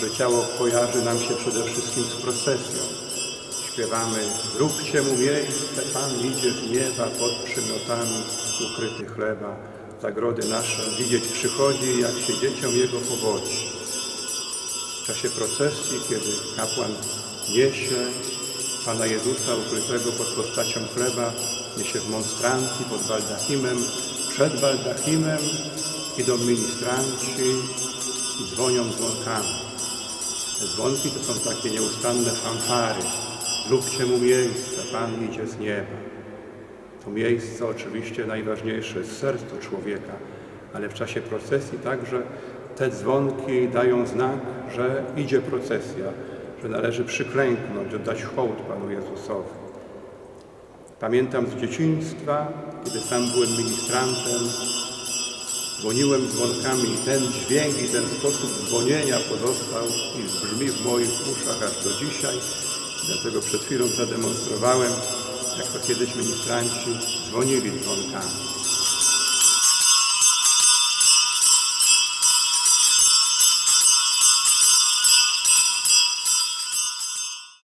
że ciało kojarzy nam się przede wszystkim z procesją. Śpiewamy, róbcie mu miejsce, Pan idzie z nieba pod przymiotami ukryty chleba. Zagrody nasze widzieć przychodzi, jak się dzieciom jego powodzi. W czasie procesji, kiedy kapłan niesie Pana Jezusa ukrytego pod postacią chleba, niesie w monstrancji pod baldachimem, przed baldachimem idą ministranci i dzwonią dzwonkami. Te dzwonki to są takie nieustanne fanfary. Zróbcie mu miejsce, Pan idzie z nieba. To miejsce oczywiście najważniejsze jest w sercu człowieka, ale w czasie procesji także te dzwonki dają znak, że idzie procesja, że należy przyklęknąć, oddać hołd Panu Jezusowi. Pamiętam z dzieciństwa, kiedy sam byłem ministrantem, dzwoniłem dzwonkami i ten dźwięk i ten sposób dzwonienia pozostał i brzmi w moich uszach aż do dzisiaj. Dlatego przed chwilą zademonstrowałem, jak to kiedyś ministranci dzwonili dzwonkami.